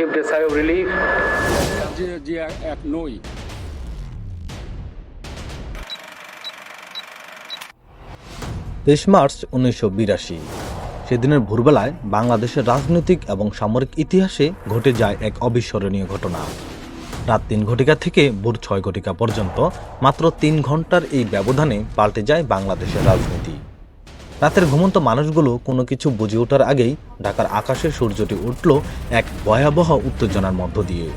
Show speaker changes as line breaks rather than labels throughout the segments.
Give a sigh of relief.
এক নই।
তেইশ মার্চ উনিশশো বিরাশি। সেদিনের ভোরবেলায় বাংলাদেশের রাজনৈতিক এবং সামরিক ইতিহাসে ঘটে যায় এক অবিস্মরণীয় ঘটনা। রাত তিন ঘটিকা থেকে ভোর ছয় ঘটিকা পর্যন্ত মাত্র তিন ঘণ্টার এই ব্যবধানে পাল্টে যায় বাংলাদেশের রাজনীতি। রাতের ঘুমন্ত মানুষগুলো কোনো কিছু বুঝে ওঠার আগেই ঢাকার আকাশে সূর্যটি উঠল এক ভয়াবহ উত্তেজনার মধ্য দিয়ে।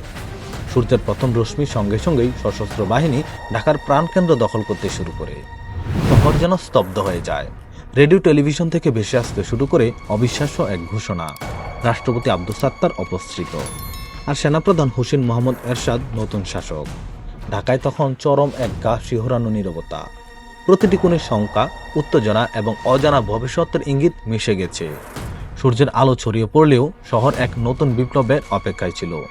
সূর্যের প্রথম রশ্মির সঙ্গে সঙ্গেই সশস্ত্র বাহিনী ঢাকার প্রাণকেন্দ্র দখল করতে শুরু করে। শহর যেন স্তব্ধ হয়ে যায়। রেডিও টেলিভিশন থেকে ভেসে আসতে শুরু করে অবিশ্বাস্য এক ঘোষণা। রাষ্ট্রপতি আব্দুল সাত্তার অপসৃত। আর সেনাপ্রধান হুসেন মোহাম্মদ এরশাদ নতুন শাসক। ঢাকায় তখন চরম এক গা শিহরানো নীরবতা। প্রতিটি কোণে শঙ্কা উত্তেজনা এবং অজানা ভবিষ্যতের ইঙ্গিত মিশে গেছে। সূর্যের আলো ছড়িয়ে পড়লেও শহর এক নতুন বিপ্লবের অপেক্ষায় ছিল।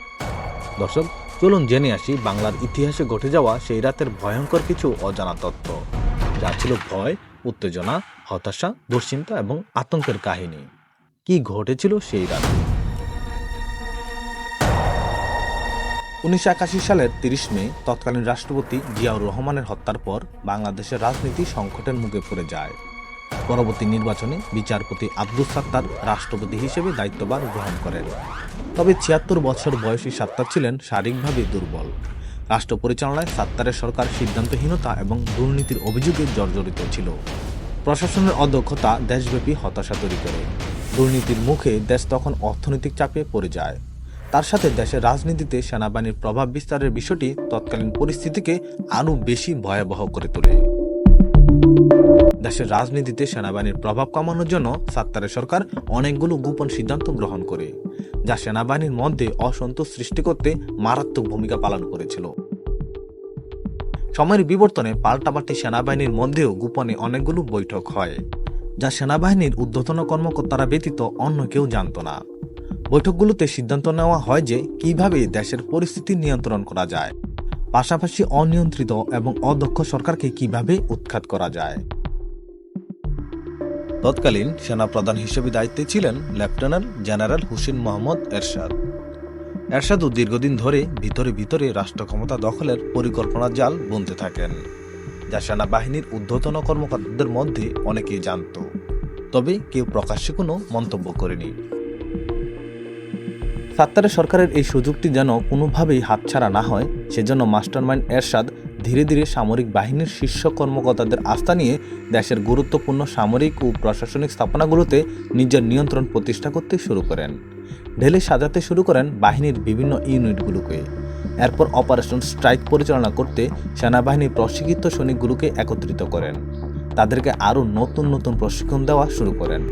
দর্শক, চলুন জেনে আসি বাংলার ইতিহাসে ঘটে যাওয়া সেই রাতের ভয়ঙ্কর কিছু অজানা তথ্য যা ছিল ভয়, উত্তেজনা, হতাশা, দুশ্চিন্তা এবং আতঙ্কের কাহিনী। কি ঘটেছিল সেই রাতে? উনিশশো একাশি সালের তিরিশ মে তৎকালীন রাষ্ট্রপতি জিয়াউর রহমানের হত্যার পর বাংলাদেশের রাজনীতি সংকটের মুখে পড়ে যায়। পরবর্তী নির্বাচনে বিচারপতি আব্দুল সাত্তার রাষ্ট্রপতি হিসেবে দায়িত্বভার গ্রহণ করেন। তবে ছিয়াত্তর বছর বয়সী সাত্তার ছিলেন শারীরিকভাবে দুর্বল। রাষ্ট্র পরিচালনায় সাত্তারের সরকার সিদ্ধান্তহীনতা এবং দুর্নীতির অভিযোগে জর্জরিত ছিল। প্রশাসনের অদক্ষতা দেশব্যাপী হতাশা তৈরি করে। দুর্নীতির মুখে দেশ তখন অর্থনৈতিক চাপে পড়ে যায়। তার সাথে দেশের রাজনীতিতে সেনাবাহিনীর প্রভাব বিস্তারের বিষয়টি তৎকালীন পরিস্থিতিকে আরও বেশি ভয়াবহ করে তোলে। দেশের রাজনীতিতে সেনাবাহিনীর প্রভাব কমানোর জন্য সাত্তারের সরকার অনেকগুলো গোপন সিদ্ধান্ত গ্রহণ করে, যা সেনাবাহিনীর মধ্যে অসন্তোষ সৃষ্টি করতে মারাত্মক ভূমিকা পালন করেছিল। সময়ের বিবর্তনে পাল্টাপাল্টি সেনাবাহিনীর মধ্যেও গোপনে অনেকগুলো বৈঠক হয়, যা সেনাবাহিনীর ঊর্ধ্বতন কর্মকর্তারা ব্যতীত অন্য কেউ জানত না। বৈঠকগুলোতে সিদ্ধান্ত নেওয়া হয় যে কীভাবে দেশের পরিস্থিতি নিয়ন্ত্রণ করা যায়, পাশাপাশি অনিয়ন্ত্রিত এবং অদক্ষ সরকারকে কীভাবে উৎখাত করা যায়। তৎকালীন সেনাপ্রধান হিসেবে দায়িত্বে ছিলেন লেফটেন্যান্ট জেনারেল হুসেন মোহাম্মদ এরশাদ। এরশাদও দীর্ঘদিন ধরে ভিতরে ভিতরে রাষ্ট্র ক্ষমতা দখলের পরিকল্পনা জাল বুনতে থাকেন, যা সেনাবাহিনীর ঊর্ধ্বতন কর্মকর্তাদের মধ্যে অনেকেই জানত, তবে কেউ প্রকাশ্যে কোনো মন্তব্য করেনি। সাত্তারের সরকারের এই সুযোগটি যেন কোনোভাবেই হাতছাড়া না হয়, সেজন্য মাস্টারমাইন্ড এরশাদ ধীরে ধীরে সামরিক বাহিনীর শীর্ষ কর্মকর্তাদের আস্থা নিয়ে দেশের গুরুত্বপূর্ণ সামরিক ও প্রশাসনিক স্থাপনাগুলোতে নিজের নিয়ন্ত্রণ প্রতিষ্ঠা করতে শুরু করেন। ঢেলে সাজাতে শুরু করেন বাহিনীর বিভিন্ন ইউনিটগুলোকে। এরপর অপারেশন স্ট্রাইক পরিচালনা করতে সেনাবাহিনীর প্রশিক্ষিত সৈনিকগুলোকে একত্রিত করেন। তাদেরকে আরও নতুন নতুন প্রশিক্ষণ দেওয়া শুরু করেন।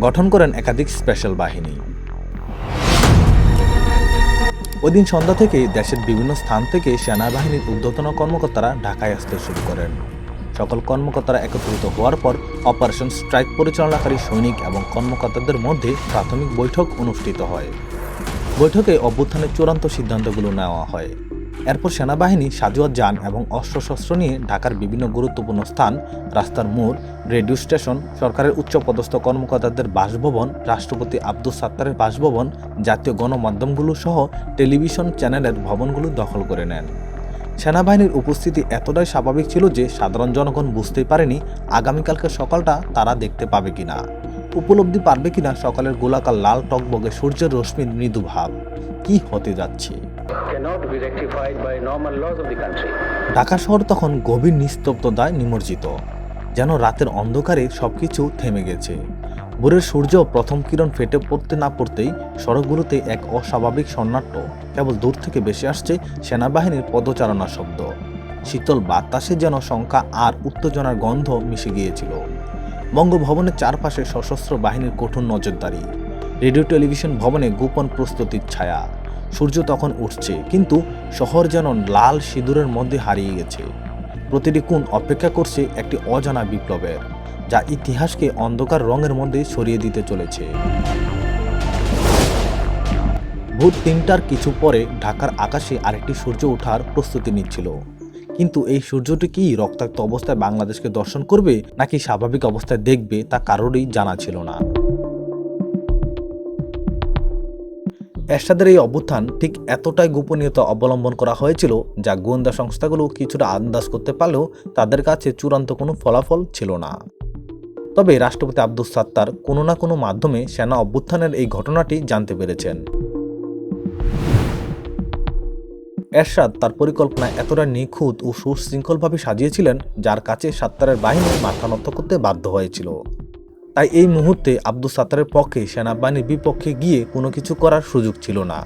গঠন করেন একাধিক স্পেশাল বাহিনী। ওই দিন সন্ধ্যা থেকে দেশের বিভিন্ন স্থান থেকে সেনাবাহিনীর ঊর্ধ্বতন কর্মকর্তারা ঢাকায় আসতে শুরু করেন। সকল কর্মকর্তারা একত্রিত হওয়ার পর অপারেশন স্ট্রাইক পরিচালনাকারী সৈনিক এবং কর্মকর্তাদের মধ্যে প্রাথমিক বৈঠক অনুষ্ঠিত হয়। বৈঠকে অভ্যুত্থানের চূড়ান্ত সিদ্ধান্তগুলো নেওয়া হয়। এরপর সেনাবাহিনী সাজুয়াত যান এবং অস্ত্রশস্ত্র নিয়ে ঢাকার বিভিন্ন গুরুত্বপূর্ণ স্থান, রাস্তার মোড়, রেডিও স্টেশন, সরকারের উচ্চপদস্থ কর্মকর্তাদের বাসভবন, রাষ্ট্রপতি আব্দুল সাত্তারের বাসভবন, জাতীয় গণমাধ্যমগুলো সহ টেলিভিশন চ্যানেলের ভবনগুলো দখল করে নেন। সেনাবাহিনীর উপস্থিতি এতটাই স্বাভাবিক ছিল যে সাধারণ জনগণ বুঝতেই পারেনি আগামীকালকে সকালটা তারা দেখতে পাবে কিনা। উপলব্ধি পারবে কিনা সকালের গোলাকার লাল টকবগে সূর্যের রশ্মির মৃদু ভাব। কি হতে যাচ্ছে? ঢাকা শহর তখন গভীর নিস্তব্ধতায় নিমজ্জিত, যেন রাতের অন্ধকারে সবকিছু থেমে গেছে। ভোরের সূর্য প্রথম কিরণ ফেটে পড়তে না পড়তেই সড়কগুলোতে এক অস্বাভাবিক সন্নাট্য কেবল দূর থেকে বেশি আসছে সেনাবাহিনীর পদচারণা শব্দ। শীতল বাতাসে যেন শঙ্কা আর উত্তেজনার গন্ধ মিশে গিয়েছিল। বঙ্গভবনের চারপাশে সশস্ত্র বাহিনীর কঠোর নজরদারি। রেডিও টেলিভিশন ভবনে গোপন প্রস্তুতির ছায়া। সূর্য তখন উঠছে, কিন্তু শহর যেন লাল সিঁদুরের মধ্যে হারিয়ে গেছে। প্রতিটি কোণ অপেক্ষা করছে একটি অজানা বিপ্লবের, যা ইতিহাসকে অন্ধকার রঙের মধ্যে সরিয়ে দিতে চলেছে। ভোর তিনটার কিছু পরে ঢাকার আকাশে আরেকটি সূর্য ওঠার প্রস্তুতি নিচ্ছিল। কিন্তু এই সূর্যটি কি রক্তাক্ত অবস্থায় বাংলাদেশকে দর্শন করবে, নাকি স্বাভাবিক অবস্থায় দেখবে তা কারোরই জানা ছিল না। এরশাদের এই অভ্যুত্থান ঠিক এতটাই গোপনীয়তা অবলম্বন করা হয়েছিল যা গোয়েন্দা সংস্থাগুলো কিছুটা আন্দাজ করতে পারলেও তাদের কাছে চূড়ান্ত কোনো ফলাফল ছিল না। তবে রাষ্ট্রপতি আব্দুস সাত্তার কোনো না কোনো মাধ্যমে সেনা অভ্যুত্থানের এই ঘটনাটি জানতে পেরেছেন। এরশাদ তার পরিকল্পনা এতটা নিখুঁত ও সুশৃঙ্খলভাবে সাজিয়েছিলেন, যার কাছে সাত্তারের বাহিনী মাথা নত করতে বাধ্য হয়েছিল। তাই এই মুহূর্তে আব্দুস সাত্তারের পক্ষে সেনাবাহিনীর বিপক্ষে গিয়ে কোনো কিছু করার সুযোগ ছিল না।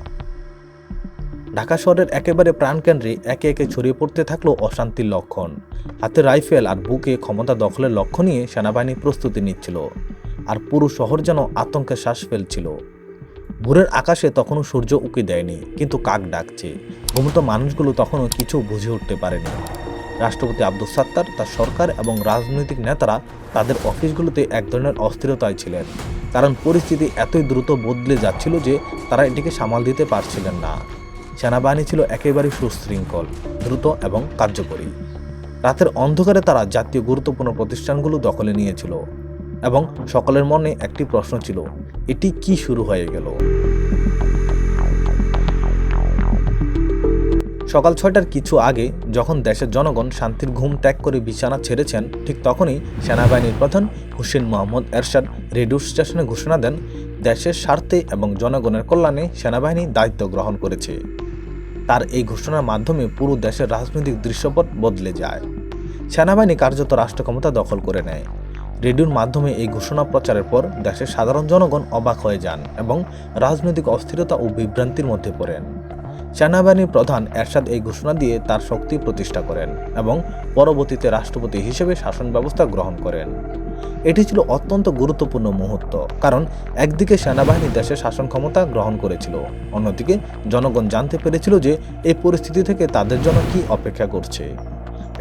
ঢাকা শহরের একেবারে প্রাণকেন্দ্রে একে একে ছড়িয়ে পড়তে থাকল অশান্তির লক্ষণ। হাতে রাইফেল আর বুকে ক্ষমতা দখলের লক্ষ্য নিয়ে সেনাবাহিনী প্রস্তুতি নিচ্ছিল, আর পুরো শহর যেন আতঙ্কে শ্বাস ফেলছিল। ভোরের আকাশে তখনও সূর্য উকি দেয়নি, কিন্তু কাক ডাকছে। ঘুমন্ত মানুষগুলো তখনও কিছু বুঝে উঠতে পারেনি। রাষ্ট্রপতি আব্দুল সাত্তার, তার সরকার এবং রাজনৈতিক নেতারা তাদের অফিসগুলোতে এক ধরনের অস্থিরতায় ছিলেন। কারণ পরিস্থিতি এতই দ্রুত বদলে যাচ্ছিল যে তারা এটিকে সামাল দিতে পারছিলেন না। সেনাবাহিনী ছিল একেবারে সুশৃঙ্খল, দ্রুত এবং কার্যকরী। রাতের অন্ধকারে তারা জাতীয় গুরুত্বপূর্ণ প্রতিষ্ঠানগুলো দখলে নিয়েছিল এবং সকলের মনে একটি প্রশ্ন ছিল, এটি কি শুরু হয়ে গেল? সকাল ছয়টার কিছু আগে যখন দেশের জনগণ শান্তির ঘুম ত্যাগ করে বিছানা ছেড়েছেন, ঠিক তখনই সেনাবাহিনীর প্রধান হুসেন মোহাম্মদ এরশাদ রেডিও স্টেশনে ঘোষণা দেন, দেশের স্বার্থে এবং জনগণের কল্যাণে সেনাবাহিনী দায়িত্ব গ্রহণ করেছে। তার এই ঘোষণার মাধ্যমে পুরো দেশের রাজনৈতিক দৃশ্যপট বদলে যায়। সেনাবাহিনী কার্যত রাষ্ট্র ক্ষমতা দখল করে নেয়। রেডিওর মাধ্যমে এই ঘোষণা প্রচারের পর দেশের সাধারণ জনগণ অবাক হয়ে যান এবং রাজনৈতিক অস্থিরতা ও বিভ্রান্তির মধ্যে পড়েন। সেনাবাহিনীর প্রধান এরশাদ এই ঘোষণা দিয়ে তার শক্তি প্রতিষ্ঠা করেন এবং পরবর্তীতে রাষ্ট্রপতি হিসেবে শাসন ব্যবস্থা গ্রহণ করেন। এটি ছিল অত্যন্ত গুরুত্বপূর্ণ মুহূর্ত, কারণ একদিকে সেনাবাহিনী দেশের শাসন ক্ষমতা গ্রহণ করেছিল, অন্যদিকে জনগণ জানতে পেরেছিল যে এই পরিস্থিতি থেকে তাদের জন্য কি অপেক্ষা করছে।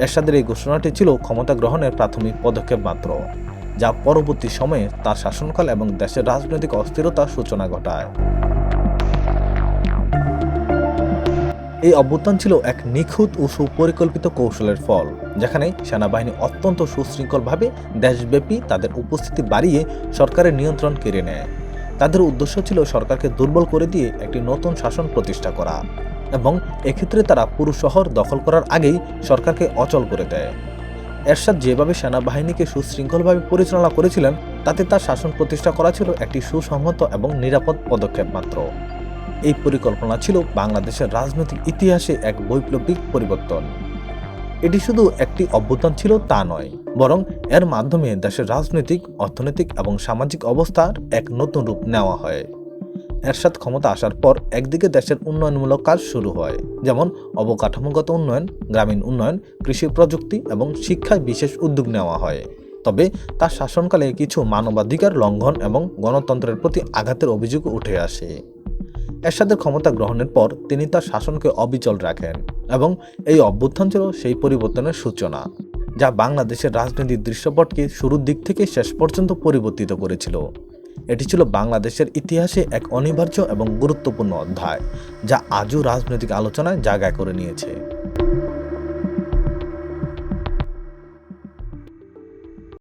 এরশাদের এই ঘোষণাটি ছিল ক্ষমতা গ্রহণের প্রাথমিক পদক্ষেপ মাত্র, যা পরবর্তী সময়ে তার শাসনকাল এবং দেশের রাজনৈতিক অস্থিরতার সূচনা ঘটায়। এই অভ্যুত্থান ছিল এক নিখুঁত ও সুপরিকল্পিত কৌশলের ফল, যেখানে সেনাবাহিনী অত্যন্ত সুশৃঙ্খলভাবে দেশব্যাপী তাদের উপস্থিতি বাড়িয়ে সরকারের নিয়ন্ত্রণ কেড়ে নেয়। তাদের উদ্দেশ্য ছিল সরকারকে দুর্বল করে দিয়ে একটি নতুন শাসন প্রতিষ্ঠা করা এবং এক্ষেত্রে তারা পুরো শহর দখল করার আগেই সরকারকে অচল করে দেয়। এরশাদ যেভাবে সেনাবাহিনীকে সুশৃঙ্খলভাবে পরিচালনা করেছিলেন, তাতে তার শাসন প্রতিষ্ঠা করা ছিল একটি সুসংহত এবং নিরাপদ পদক্ষেপ মাত্র। এই পরিকল্পনা ছিল বাংলাদেশের রাজনৈতিক ইতিহাসে এক বৈপ্লবিক পরিবর্তন। এটি শুধু একটি অভ্যুত্থান ছিল তা নয়, বরং এর মাধ্যমে দেশের রাজনৈতিক, অর্থনৈতিক এবং সামাজিক অবস্থার এক নতুন রূপ নেওয়া হয়। এরশাদ ক্ষমতা আসার পর একদিকে দেশের উন্নয়নমূলক কাজ শুরু হয়, যেমন অবকাঠামোগত উন্নয়ন, গ্রামীণ উন্নয়ন, কৃষি প্রযুক্তি এবং শিক্ষায় বিশেষ উদ্যোগ নেওয়া হয়। তবে তার শাসনকালে কিছু মানবাধিকার লঙ্ঘন এবং গণতন্ত্রের প্রতি আঘাতের অভিযোগ উঠে আসে। এরশাদের ক্ষমতা গ্রহণের পর তিনি তার শাসনকে অবিচল রাখেন এবং এই অভ্যুত্থান ছিল সেই পরিবর্তনের সূচনা, যা বাংলাদেশের রাজনৈতিক দৃশ্যপটকে শুরুর দিক থেকে শেষ পর্যন্ত পরিবর্তিত করেছিল। এটি ছিল বাংলাদেশের ইতিহাসে এক অনিবার্য এবং গুরুত্বপূর্ণ অধ্যায়, যা আজও রাজনৈতিক আলোচনায় জায়গা করে নিয়েছে।